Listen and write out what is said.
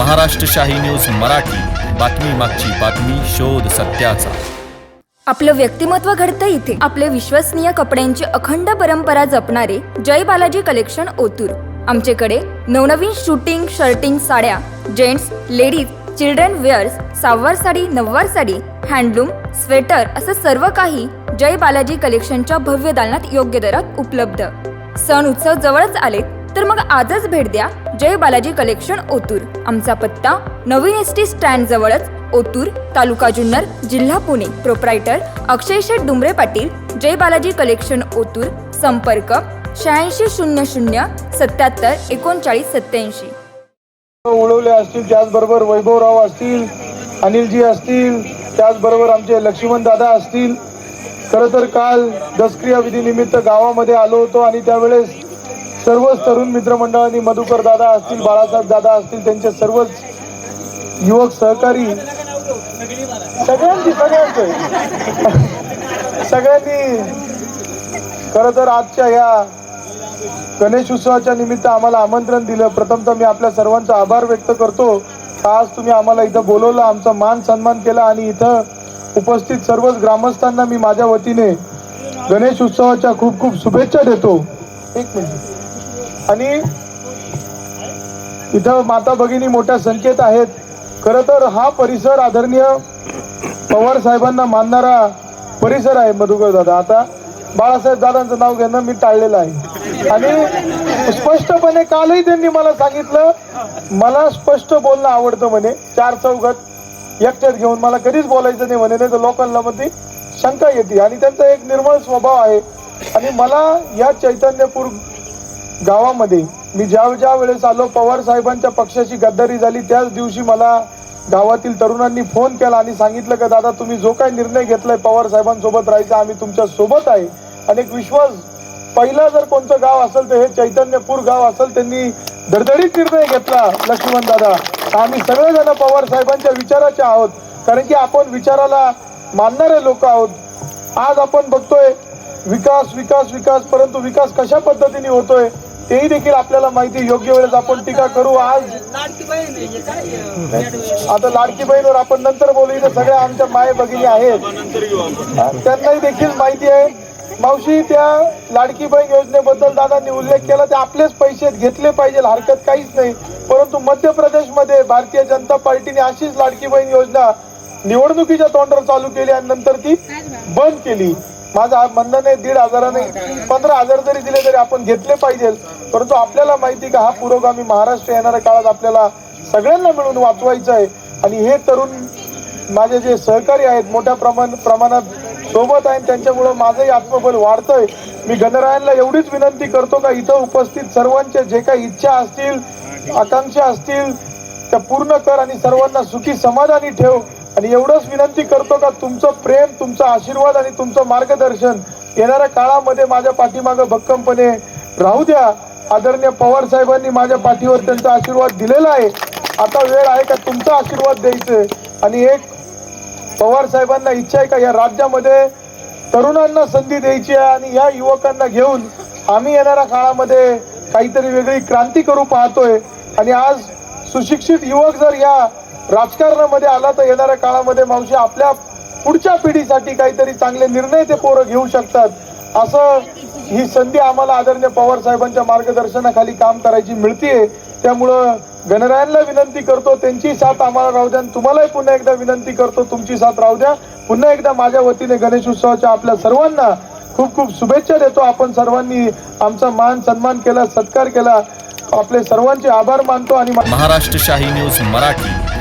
Maharashtrashahi news Marathi. बातमी मागची बातमी शोध सत्याचा. आपलं व्यक्तिमत्व घडतं इथे. आपले विश्वसनीय कपड्यांची अखंड परंपरा जपणारे जय बालाजी कलेक्शन ओतूर. आमच्याकडे नवनवीन शूटिंग शर्टिंग साड्या जेंट्स लेडीज चिल्ड्रन वेअर्स सहावार साडी नववार साडी हँडलूम स्वेटर असं सर्व काही जय बालाजी कलेक्शनच्या भव्य दालनात योग्य दरात उपलब्ध. सण उत्सव जवळच आले तर मग आजच भेट द्या. जय बालाजी कलेक्शन ओतूर. आमचा पत्ता नवीन एस टी स्टँड जवळच ओतूर तालुका जुन्नर जिल्हा पुणे. प्रोप्रायटर अक्षय शेठ डुमरे पाटील. जय बालाजी कलेक्शन ओतूर. संपर्क शहाऐंशी शून्य शून्य सत्याहत्तर एकोणचाळीस सत्याऐंशी. उडवले असतील त्याचबरोबर वैभवराव असतील अनिलजी असतील त्याचबरोबर आमचे लक्ष्मण दादा असतील. खरं तर काल दसक्रिया विधीनिमित्त गावामध्ये आलो होतो आणि त्यावेळेस सर्वच तरुण मित्रमंडळांनी मधुकर दादा असतील बाळासाहेब दादा असतील त्यांचे सर्वच युवक सहकारी सगळ्यांची सगळ्यांचे. सगळ्यांनी खरं तर आजच्या या गणेश उत्सवाच्या निमित्त आम्हाला आमंत्रण दिलं. प्रथमतः मी आपल्या सर्वांचा आभार व्यक्त करतो. आज तुम्ही आम्हाला इथं बोलवलं आमचा मान सन्मान केला आणि इथं उपस्थित सर्वच ग्रामस्थांना मी माझ्या वतीने गणेश उत्सवाच्या खूप खूप शुभेच्छा देतो. एक मिनिट. आणि इथं माता भगिनी मोठ्या संख्येत आहेत. खरं तर हा परिसर आदरणीय पवार साहेबांना मानणारा परिसर आहे मधुकर दादा. आता बाळासाहेब दादांचं नाव घेणं मी टाळलेलं आहे. आणि स्पष्टपणे कालही त्यांनी मला सांगितलं मला स्पष्ट बोलणं आवडतं म्हणे. चार चौघात एकट्यात घेऊन मला कधीच बोलायचं नाही म्हणे नाही तर लोकांना मध्ये शंका येते. आणि त्यांचा एक निर्मळ स्वभाव आहे. आणि मला या चैतन्यपूर गावामध्ये. मी ज्या ज्या वेळेस आलो पवार साहेबांच्या पक्षाची गद्दारी झाली त्याच दिवशी मला गावातील तरुणांनी फोन केला आणि सांगितलं का दादा तुम्ही जो काही निर्णय घेतलाय पवार साहेबांसोबत राहायचा आम्ही तुमच्यासोबत आहे. आणि एक विश्वास पहिला जर कोणतं गाव असेल तर हे चैतन्यपूर गाव असेल त्यांनी धडधडीत निर्णय घेतला लक्ष्मण दादा. आम्ही सगळेजण पवार साहेबांच्या विचाराचे आहोत कारण की आपण विचाराला मानणारे लोक आहोत. आज आपण बघतोय विकास विकास विकास परंतु विकास कशा पद्धतीने होतोय? तेही देखील आपल्याला माहिती योग्य वेळेस आपण टीका करू आज. आता लाडकी बहीणवर आपण नंतर बोलू इथं सगळ्या आमच्या माय भगिनी आहेत. त्यांनाही देखील माहिती आहे. मावशी त्या लाडकी बहीण योजनेबद्दल दादांनी उल्लेख केला ते आपलेच पैसे घेतले पाहिजे हरकत काहीच नाही. परंतु मध्य प्रदेशमध्ये भारतीय जनता पार्टीने अशीच लाडकी बहीण योजना निवडणुकीच्या तोंडावर चालू केली आणि नंतर ती बंद केली. माझं म्हणणं नाही दीड हजाराने पंधरा हजार जरी दिले तरी आपण घेतले पाहिजे. परंतु आपल्याला माहिती का हा पुरोगामी महाराष्ट्र येणाऱ्या काळात आपल्याला सगळ्यांना मिळून वाचवायचं आहे. आणि हे तरुण माझे जे सहकारी आहेत मोठ्या प्रमाण प्रमाणात सोबत आहेत त्यांच्यामुळं माझंही आत्मबल वाढतंय. मी गणरायांना एवढीच विनंती करतो का इथं उपस्थित सर्वांच्या जे काही इच्छा असतील आकांक्षा असतील त्या पूर्ण कर आणि सर्वांना सुखी समाधानी ठेव. आणि एवढंच विनंती करतो का तुमचं प्रेम तुमचा आशीर्वाद आणि तुमचं मार्गदर्शन येणाऱ्या काळामध्ये माझ्या पाठीमागं भक्कमपणे राहू द्या. आदरणीय पवार साहेबांनी माझ्या पाठीवर त्यांचा आशीर्वाद दिलेला आहे. आता वेळ आहे का तुमचा आशीर्वाद द्यायचं? आणि एक पवार साहेबांना इच्छा आहे का या राज्यामध्ये तरुणांना संधी द्यायची आहे आणि या युवकांना घेऊन आम्ही येणाऱ्या काळामध्ये काहीतरी वेगळी क्रांती करू पाहतोय. आणि आज सुशिक्षित युवक जर या राजकारणामध्ये आला तर येणाऱ्या काळामध्ये मावशी आपल्या पुढच्या पिढीसाठी काहीतरी चांगले निर्णय ते पोरं घेऊ शकतात. असं ही संधी आम्हाला आदरणीय पवार साहेबांच्या मार्गदर्शनाखाली काम करायची मिळतीये. त्यामुळं गणरायांना विनंती करतो त्यांची साथ आम्हाला राहू द्या. आणि तुम्हालाही पुन्हा एकदा विनंती करतो तुमची साथ राहू द्या. पुन्हा एकदा माझ्या वतीने गणेश उत्सवाच्या आपल्या सर्वांना खूप खूप शुभेच्छा देतो. आपण सर्वांनी आमचा मान सन्मान केला सत्कार केला. आपले सर्वांचे आभार मानतो आणि महाराष्ट्र शाही न्यूज मराठी.